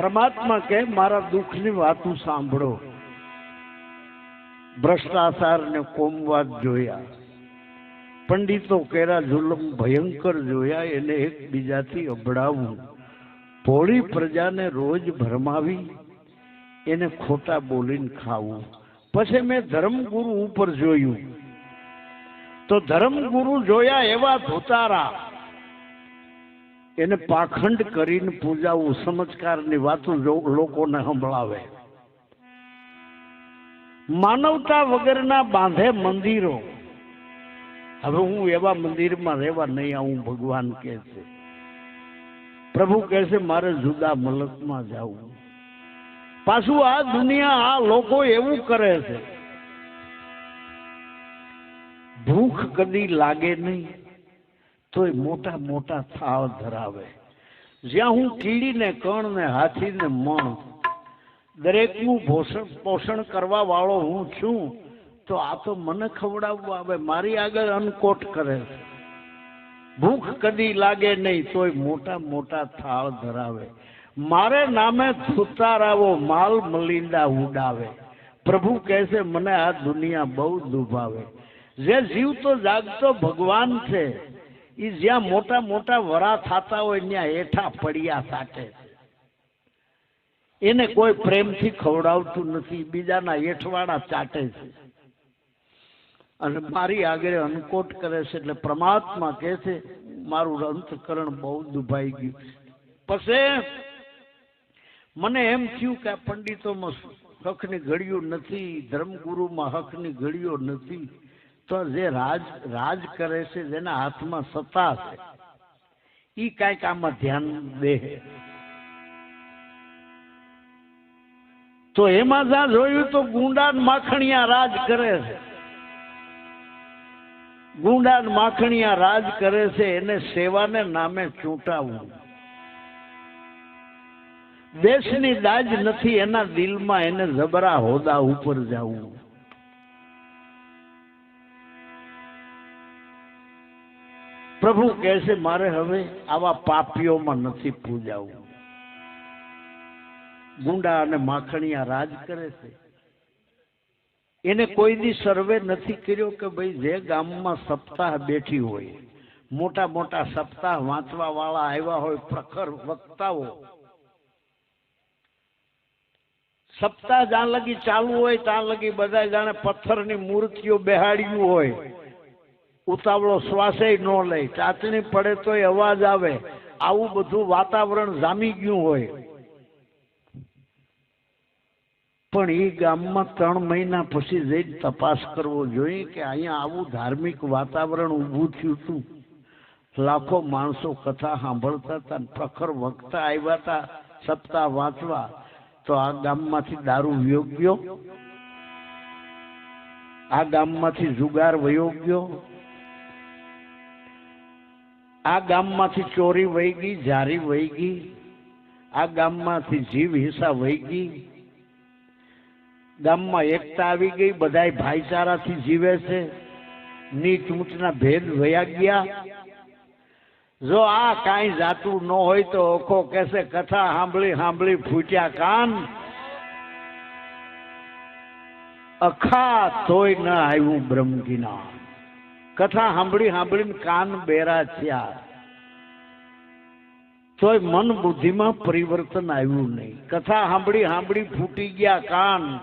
પરમાત્મા કે મારા દુઃખની વાતો સાંભળો. ભ્રષ્ટાચાર ને કોમવાદ જોયા. પંડિતો કેરા જુલમ ભયંકર જોયા, એને એકબીજાથી અભડાવવું ભોળી પ્રજાને રોજ ભરમાવી, એને ખોટા બોલીને ખાવું. પછી મેં ધર્મગુરુ ઉપર જોયું. તો ધર્મગુરુ જોયા એવા ધોતારા એને પાખંડ કરીને પૂજાવું, સમજકારની વાતો લોકોને સંભળાવે. માનવતા વગરના બાંધે મંદિરો. હવે હું એવા મંદિરમાં રહેવા નહીં આવું, ભગવાન કહે છે. પ્રભુ કહે છે, મારે જુદા મલકમાં જવું. પાછું આ દુનિયા આ લોકો એવું કરે છે. ભૂખ કદી લાગે નહીં. તોય મોટા મોટા થાળ ધરાવે. જ્યાં હું કીડીને કણ ને હાથીને મણ દરેકનું પોષણ પોષણ કરવા વાળો હું છું, તો આ તો મને ખવડાવવા આવે, મારી આગળ અનકોટ કરે. ભૂખ કદી લાગે નહીં, તોય મોટા મોટા થાળ ધરાવે. મારે નામે સુતારાવો માલ મલિંદા ઉડાવે. પ્રભુ કહેશે, મને આ દુનિયા બહુ દુભાવે. જે જીવતો જાગતો ભગવાન છે એ જ્યાં મોટા મોટા વરા થતા હોય ત્યાં હેઠા પડ્યા સાટે એને કોઈ પ્રેમથી ખવડાવતું નથી, બીજાના હેઠવાડા ચાટે છે. અને મારી આગળ અનકોટ કરે છે એટલે પરમાત્મા કહે છે, મારું અંતકરણ બહુ દુભાઈ ગયું પછી મને એમ થયું કે પંડિતોમાં હકની ઘડીઓ નથી, ધર્મગુરુમાં હકની ઘડીઓ નથી. તો જે રાજ રાજ કરે છે, જેના હાથમાં સત્તા છે એ કાંઈક આમાં ધ્યાન દે. તો એમાં જ્યાં જોયું તો ગુંડા માખણિયા રાજ કરે છે. ગુંડા માખણિયા રાજ કરે છે, એને સેવાને નામે ચૂંટાવવું દેશની દાજ નથી, એના દિલમાં એને જબરા હોદા ઉપર જવું. પ્રભુ કહે છે, મારે હવે આવા પાપીઓમાં નથી પૂજાવું. ગુંડા અને માખણિયા રાજ કરે છે. એને કોઈ દી સર્વે નથી કર્યો કે ભાઈ જે ગામમાં સપ્તાહ બેઠી હોય, મોટા મોટા સપ્તાહ વાંચવા વાળા આવ્યા હોય, પ્રખર વક્તાઓ. સપ્તાહ જ્યાં લગી ચાલુ હોય, ત્યાં લગી બધા જાણે પથ્થરની મૂર્તિઓ બેહાડ્યું હોય. ઉતાવળો શ્વાસે ન લે ચાચણી પડે તોય અવાજ આવે. આવું બધું વાતાવરણ જામી ગયું હોય. પણ એ ગામમાં ત્રણ મહિના પછી જઈને તપાસ કરવો જોઈએ કે અહીંયા આવું ધાર્મિક વાતાવરણ ઊભું થયું હતું લાખો માણસો કથા સાંભળતા હતા પ્રખર વક્તા આવ્યા હતા સપ્તાહ વાંચવા. તો આ ગામમાંથી દારૂ વયો ગયો આ ગામમાંથી જુગાર વયો ગયો આ ગામમાંથી ચોરી વહી ગઈ જારી વહી ગઈ. આ ગામમાંથી જીવ હિંસા વહી ગઈ. ગામમાં એકતા આવી ગઈ બધા ભાઈચારાથી જીવે છે. નીચ ઊંચના ભેદ વયા ગયા. જો આ કાંઈ જાતું ન હોય તો ઓખો કહેશે, કથા સાંભળી સાંભળી, ફૂટ્યા કાન. અખા તોય ન આવ્યું બ્રહ્મગીના. કથા સાંભળી સાંભળીને કાન બેરા થયા. તોય મન બુદ્ધિમાં પરિવર્તન આવ્યું નહીં. કથા સાંભળી સાંભળી ફૂટી ગયા કાન.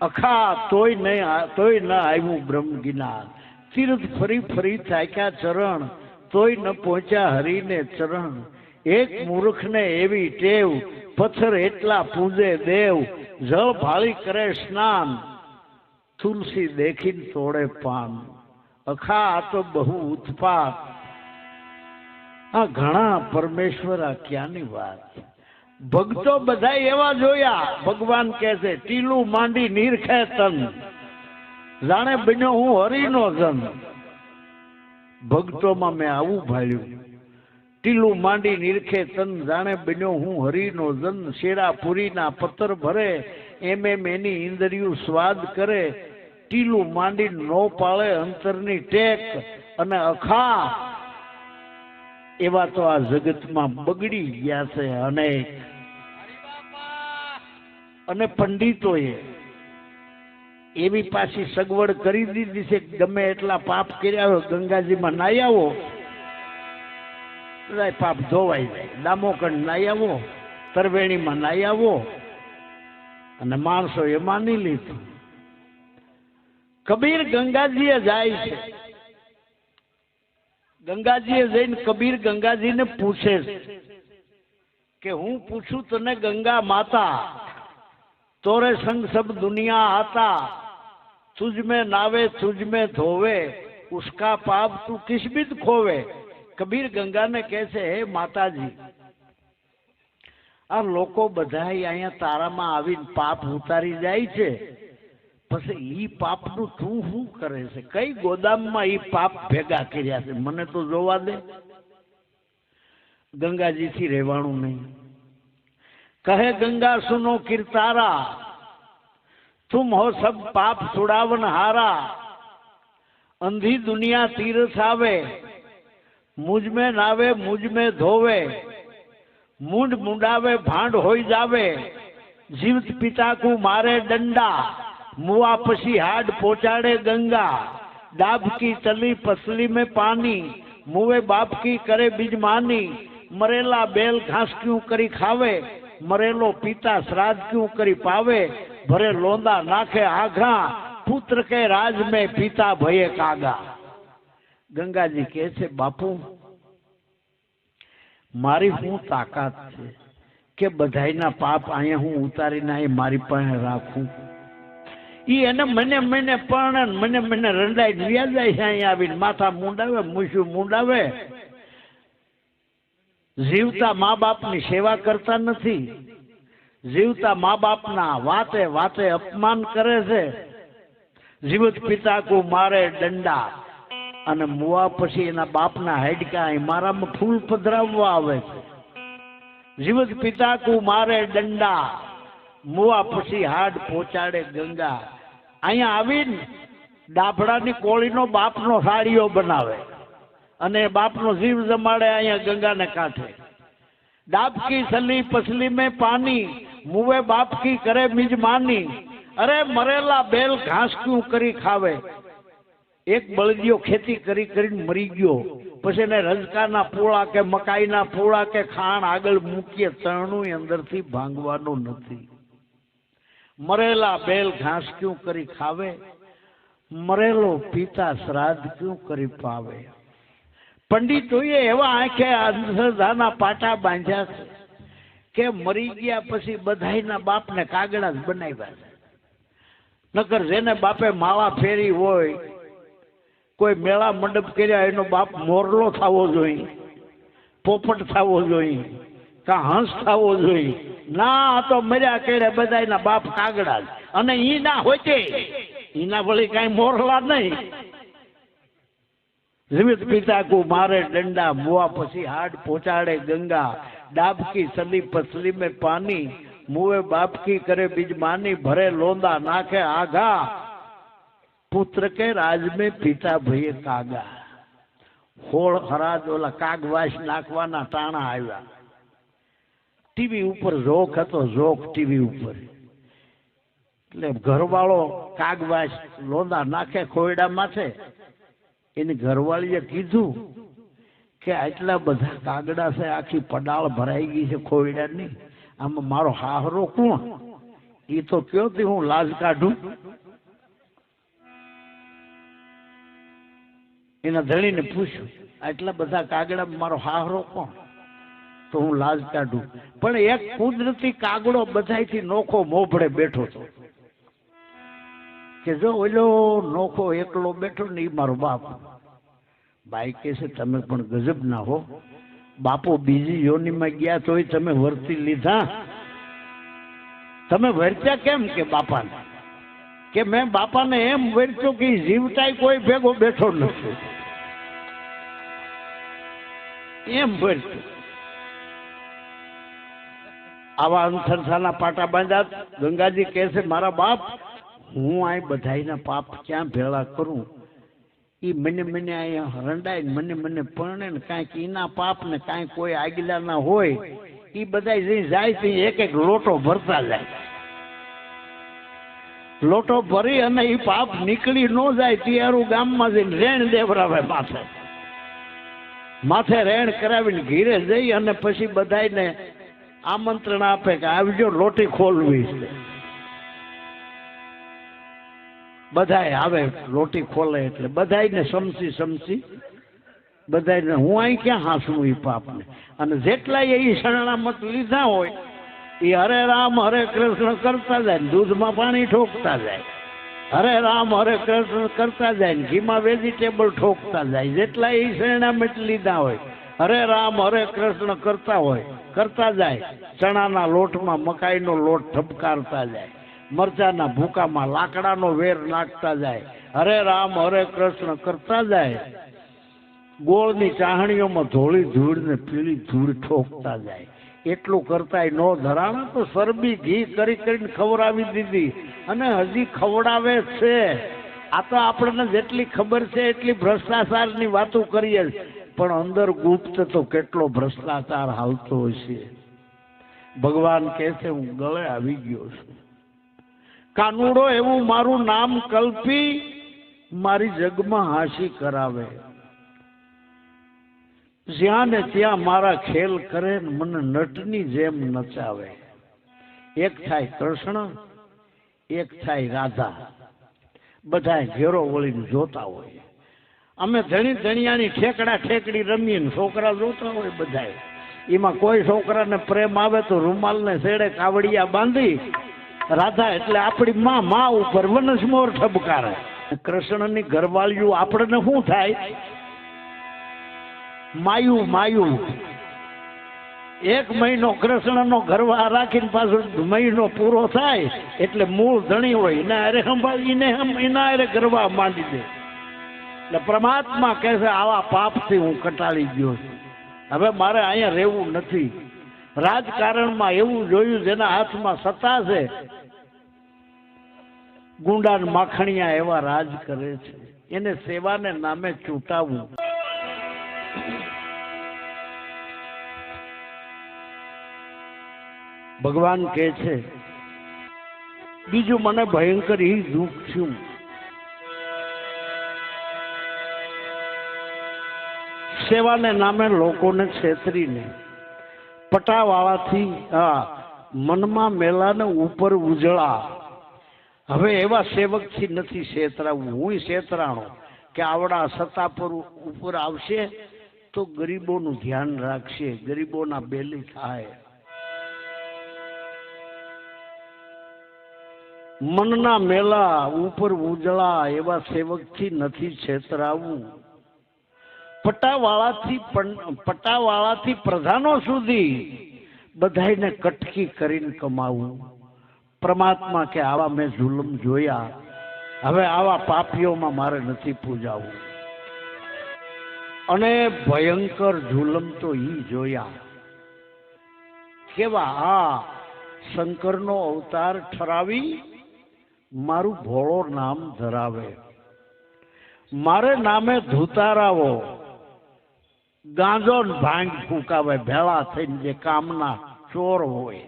અખા તોય નહીં તોય ન આવ્યું બ્રહ્મ જ્ઞાન. તીર્થ ફરી ફરી ચાક્યા ચરણ, તોય ન પહોંચ્યા હરીને ચરણ. એક મૂર્ખને એવી ટેવ, પથ્થર એટલા પૂજે દેવ, જળ ભાળી કરે સ્નાન. તુલસી દેખીને તોડે પાન. અખા તો બહુ ઉત્પાત. આ ઘણા પરમેશ્વર આ ક્યાંની વાત? ભક્તો બધા એવા જોયા. ભગવાન કહે છે, ટીલું માંડી નીરખે તન. જાણે બન્યો હું હરિનો જન. ભક્તોમાં મેં આવું ભાળ્યું. ટીલું માંડી નીરખે તન, જાણે બન્યો હું હરિનો જન. શેરા પુરીના પત્તર ભરે એમ એમ એની ઇન્દ્રિયું સ્વાદ કરે, ટીલું માંડી નો પાળે, અંતરની ટેક અને અખા. એવા તો આ જગતમાં બગડી ગયા છે અનેક. અને પંડિતોએ એવી પાછી સગવડ કરી દીધી છે ગમે એટલા પાપ કર્યા હોય, ગંગાજીમાં નાઈ આવો. બધા પાપ ધોવાઈ જાય. દામોકંડ નાઈ આવો, તરવેણીમાં નાઈ આવો. અને માણસો એ માની લીધું. કબીર ગંગાજીએ જાય છે. ગંગાજીએ જઈને કબીર ગંગાજીને પૂછે કે હું પૂછું તને ગંગા માતા, તોરે સંગ સબ દુનિયા આતા, તુજ મે નાવે, તુજ મે ધોવે, ઉસકા પાપ તું કિસ્મિત ખોવે. કબીર ગંગાને કહે છે, હે માતાજી આ લોકો બધા અહીંયા તારામાં આવીને પાપ ઉતારી જાય છે. પછી એ પાપનું તું શું કરે છે? કઈ ગોદામમાં એ પાપ ભેગા કર્યા છે? મને તો જોવા દે. ગંગાજીથી રહેવાનું નહીં. કહે ગંગા સુનો કીર્તારા, તુમ હો સબ પાપ છોડાવન હારા. અંધી દુનિયા તીરસ આવે મુજમે નાવે, મુજમે ધોવે. મૂંડ મુંડાવે, ભાંડ હોય જાવે. જીવત પિતા પિતાકુ મારે દંડા. મુવા પછી હાડ પોચાડે ગંગા. ડાબકી તલી પસલી મેં પાની. મુવે બાપકી કરે બીજ માની. મરેલા બેલ ઘાસ ક્યુ કરી ખાવે. મરેલો પિતા શ્રાદ્ધ ક્યુ કરી પાવે. ભરે લોંદા નાખે આઘા પુત્ર કે રાજ મેં પિતા ભયે કાગા. ગંગાજી કે છે, બાપુ મારી હું તાકાત છે કે બધાયના પાપ અહીંયા હું ઉતારીને એ મારી પાસે રાખું. ઈ એને મને મને પણ મને મને રંડાઈ વ્યા જાય છે અહીંયા આવીને. માથા મુંડાવે, મૂછું મુંડાવે. જીવતા મા બાપની સેવા કરતા નથી. જીવતા મા બાપના વાતે વાતે અપમાન કરે છે. જીવત પિતા કો મારે દંડા. અને મુવા પછી એના બાપના હાડકા મારામાં ફૂલ પધરાવવા આવે છે. જીવત પિતા કુ મારે દંડા. મુવા પછી હાડ પહોંચાડે ગંગા. અહીંયા આવીને ડાભડાની કોળીનો બાપનો સાડીઓ બનાવે. અને બાપનો જીવ જમાડે અહીંયા ગંગાને કાંઠે. ડાબકી સલી પસલી મેં પાની, મુવે બાપકી કરે મિજમાની. અરે મરેલા બેલ ઘાસ ક્યું કરી ખાવે. એક બળદિયો ખેતી કરી કરીને મરી ગયો. પછી એને રજકાના પોળા કે મકાઈના પોળા કે ખાણ આગળ મૂકીએ તરણું અંદરથી ભાંગવાનું નથી. મરેલા બેલ ઘાસ ક્યું કરી ખાવે? મરેલો પિતા શ્રાદ્ધ ક્યું કરી પાવે? પંડિતોએ એવા આંખે અંધશ્રદ્ધાના પાટા બાંધ્યા છે કે મરી ગયા પછી બધાયના બાપને કાગડા જ બનાવ્યા છે. નકર જેને બાપે માળા ફેરી હોય કોઈ મેળા મંડપ કર્યા, એનો બાપ મોરલો થવો જોઈએ, પોપટ થવો જોઈએ, કા હંસ થવો જોઈએ. ના તો મર્યા કર્યા બધા એના બાપ કાગડા અને ઈ ના હોય એના ભલે કઈ મોરલા નહીં. જીવિત પિતા કુ મારે ડંડા મુવા પછી હાડ પહોંચાડે ગંગા. ડાબકી સલી પસલી મેં પાની. મુવે બાપકી કરે બીજ માની. ભરે લોંદા નાખે આઘા. पुत्र के राज में પિતા ભયે કાગા હોળ હરાજ ઓલા કાગવાસ નાખવાના ટાણા આવ્યા ટીવી ઉપર જોક હતો જોક ટીવી ઉપર એટલે ઘરવાળો કાગવાસ લોંદા નાખે ખોયડા માથે એની ઘરવાળીએ કીધું કે આટલા બધા કાગડા છે આખી પડાળ ભરાઈ ગઈ છે ખોયડાની આમાં મારો હાહરો કોણ એ તો કયો તે હું લાજ કાઢું એના ધણીને પૂછ્યું આટલા બધા કાગડા મારો હાહરો કોણ? તો હું લાજ કાઢું. પણ એક કુદરતી કાગડો બધાથી નોખો મોભડે બેઠો હતો. કે જો ઓલો નોખો એકલો બેઠો ને એ મારો બાપ. બાઈ કે છે, તમે પણ ગજબ ના હો. બાપો બીજી યોનીમાં ગયા તોય તમે વર્તી લીધા. તમે વર્ત્યા કેમ કે બાપાને? કે મેં બાપાને એમ વર્ત્યો કે જીવતાય કોઈ ભેગો બેઠો નથી. એમ વર્ત્યો આવા અંતરસાના પાટા બાંધ્યા. ગંગાજી કહે છે, મારા બાપ, હું આ બધાયના પાપ ક્યાં ભેળા કરું? એ મને મને અહીંયા રંડાય ને મને મને પરણે ને કાંઈક ઈના પાપ ને કાંઈક કોઈ આગલાના હોય. એ બધા જઈ જાય તે એક એક લોટો ભરતા જાય. લોટો ભરી અને એ પાપ નીકળી ન જાય, ત્યારું ગામમાં જઈને રેણ દેવરાવે માથે. માથે રેણ કરાવીને ઘીરે જઈ અને પછી બધાને આમંત્રણ આપે કે આવજો લોટી ખોલવી છે. બધાય આવે લોટી ખોલે એટલે બધાને સમસી સમસી બધાને હું અહીં ક્યાં હાંસવું એ પાપને? અને જેટલા એ શરણામત લીધા હોય એ હરે રામ હરે કૃષ્ણ કરતા જાય દૂધમાં પાણી ઠોકતા જાય. હરે રામ હરે કૃષ્ણ કરતા જાય ને, ઘીમાં વેજીટેબલ ઠોકતા જાય, જેટલા એ શરણામત લીધા હોય. હરે રામ હરે કૃષ્ણ કરતા હોય, કરતા જાય. ચણાના લોટમાં મકાઈનો લોટ ઠપકારતા જાય. મરચાના ભૂકામાં લાકડાનો વેર નાખતા જાય. હરે રામ હરે કૃષ્ણ કરતા જાય. ગોળની ચાહણીઓમાં ધોળી ધૂળ ને પીળી ધૂળ ઠોકતા જાય. એટલું કરતાય નો ધરાણા, તો સરબી ઘી કરી કરીને ખવડાવી દીધી. અને હજી ખવડાવે છે. આ તો આપણને જેટલી ખબર છે, એટલી ભ્રષ્ટાચારની વાતો કરીએ પણ અંદર ગુપ્ત તો કેટલો ભ્રષ્ટાચાર હાલતો હશે. ભગવાન કહે છે, હું ગળે આવી ગયો છું. કાનુડો એવું મારું નામ કલ્પી, મારી જગમાં હાંસી કરાવે. જ્યાં ને ત્યાં મારા ખેલ કરે મને નટની જેમ નચાવે. એક થાય કૃષ્ણ એક થાય રાધા. બધા ઘેરો વળીને જોતા હોય. અમે ધણી ધણિયાની ઠેકડા ઠેકડી રમીએ છોકરા જોતા હોય બધાય. એમાં કોઈ છોકરાને પ્રેમ આવે તો રૂમાલને શેડે કાવડિયા બાંધી રાધા એટલે આપણી માં માં ઉપર વનસમોર ઠબકારે. કૃષ્ણની ઘરવાળીઓ આપણને શું થાય? માયું માયું. એક મહિનો કૃષ્ણનો ઘરવા રાખીને પાછો મહિનો પૂરો થાય, એટલે મૂળ ધણી હોય. એના અરે સંભાળ, એને એના અરે ગરવા માંડી દે. એટલે પરમાત્મા કહે છે, આવા પાપથી હું કટાળી ગયો છું. હવે મારે અહીંયા રહેવું નથી. રાજકારણમાં એવું જોયું જેના હાથમાં સત્તા છે. ગુંડા માખણિયા એવા રાજ કરે છે. એને સેવાને નામે ચૂંટાવવું ભગવાન કહે છે, બીજું મને ભયંકર એ દુઃખ થયું સેવાને નામે લોકોને છેતરીને પટાવાળાથી, હા, મનમાં મેલાને ઉપર ઉજળા. હવે એવા સેવકથી નથી છેતરાવું. હું છેતરાણો કે આવડા સત્તા પર ઉપર આવશે તો ગરીબોનું ધ્યાન રાખશે, ગરીબોના બેલી થાય. મનના મેલા ઉપર ઉજળા એવા સેવકથી નથી છેતરાવું. પટાવાળાથી પટાવાળાથી પ્રધાનો સુધી બધાને કટકી કરીને કમાવું. પરમાત્મા કે, આવા મેં જુલમ જોયા. હવે આવા પાપીઓમાં મારે નથી પૂજાવું. અને ભયંકર જુલમ તો ઈ જોયા. કેવા આ શંકરનો અવતાર ઠરાવી મારું ભોળો નામ ધરાવે. મારે નામે ધૂતારાવો ગાંજો ભાંગ ફૂંકાવે, ભેળા થઈને જે કામના ચોર હોય.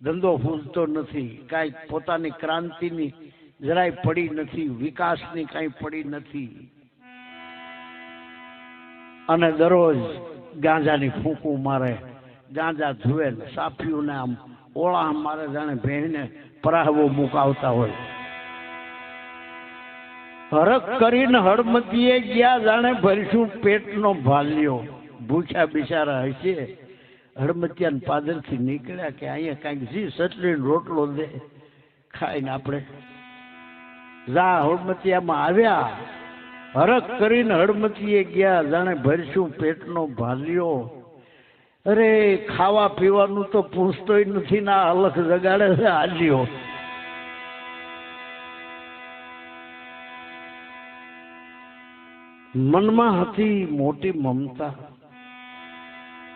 ધંધો ફૂલતો નથી, કાંઈ પોતાની ક્રાંતિની જરાય પડી નથી, વિકાસની કાંઈ પડી નથી. અને દરરોજ ગાંજાની ફૂંકું મારે, ગાંજા ધુએ ને ને આમ ઓળા મારે જાણે ભેહીને પરાહવો મુકાવતા હોય. હરક કરીને હળમતીએ ગયા જાણે ભરીશું પેટનો ભાલ્યો. ભૂખ્યા બિચારા હશે. હળમતિયાન પાદરથી નીકળ્યા કે અહીંયા કાંઈક જી સટલીને રોટલો દે. ખાઈને આપણે જા હળમતિયામાં આવ્યા. હરક કરીને હળમતીએ ગયા, જાણે ભરશું પેટનો ભાલ્યો. અરે, ખાવા પીવાનું તો પૂછતોય નથી, ના અલખ જગાડે છે હાલ્યો મનમાં હતી મોટી મમતા.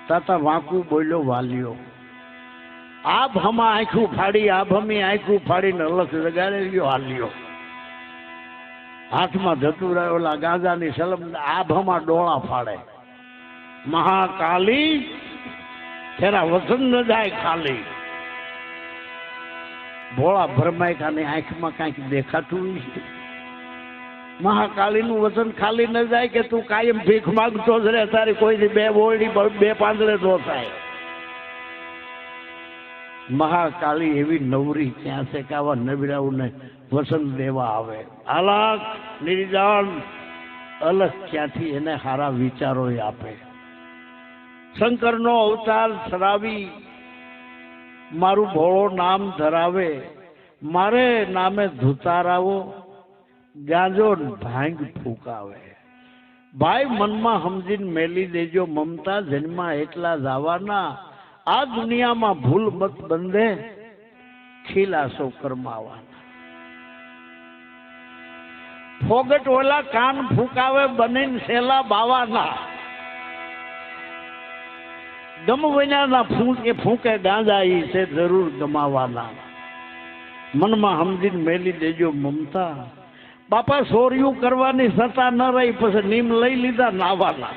તાતા વાંકું બોલ્યો, વાલ્યો, આભ હમા આંખું ફાડી, આભ હમી આંખું ફાડીને અલખ જગાડે ગયો હાલ્યો હાથમાં જતું રહે ઓલા ગાંજાની સલમ, આભામાં ડોળા ફાડે. મહાકાલી તેરા વસન ન જાય ખાલી. ભોળા ભરમાયકાની આંખમાં કાંઈક દેખાતું છે. મહાકાળીનું વચન ખાલી ન જાય કે તું કાયમ ભીખ માંગતો જ રહે, તારી કોઈ બે ઓરડી બે પાંદડે તો થાય. મહાકાલી એવી નવરી ક્યાં છે કે આવા નબીરાઓને વસન દેવા આવે. આલાક નિર્જાન, અલગ ક્યાંથી એને સારા વિચારો આપે. શંકરનો અવતાર ધરાવી મારું ભોળો નામ ધરાવે, મારે નામે ધુતારાવો ગાંજો ભાંગ ફૂંકાવે. ભાઈ મનમાં સમજીને મેલી દેજો, મમતા જન્મા એટલા જવાના, આ દુનિયામાં ભૂલ મત બંધે ખીલાસો કરમાવાના. ફોગટ ઓલા કાન ફૂકાવે બનીને સેલા બાવાના. ગમ વિનાના ફૂંકે ફૂંકે ગાંજા ઈ છે જરૂર ગમાવાના. મનમાં સમજીને મેલી દેજો મમતા. બાપા, સોરિયું કરવાની સત્તા ન રહી, પછી નીમ લઈ લીધા નાવાના.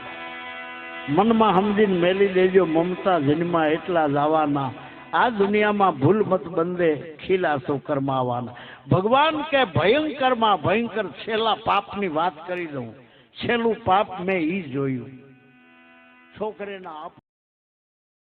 મનમાં સમજીને મેલી દેજો મમતા, જન્મા એટલા લાવાના આ દુનિયામાં ભૂલ મત બંદે ખીલાસો કરમાવાના. ભગવાન કે ભયંકરમાં ભયંકર છેલ્લા પાપની વાત કરી દઉં. છેલ્લું પાપ મેં ઈ જોયું. છોકરીના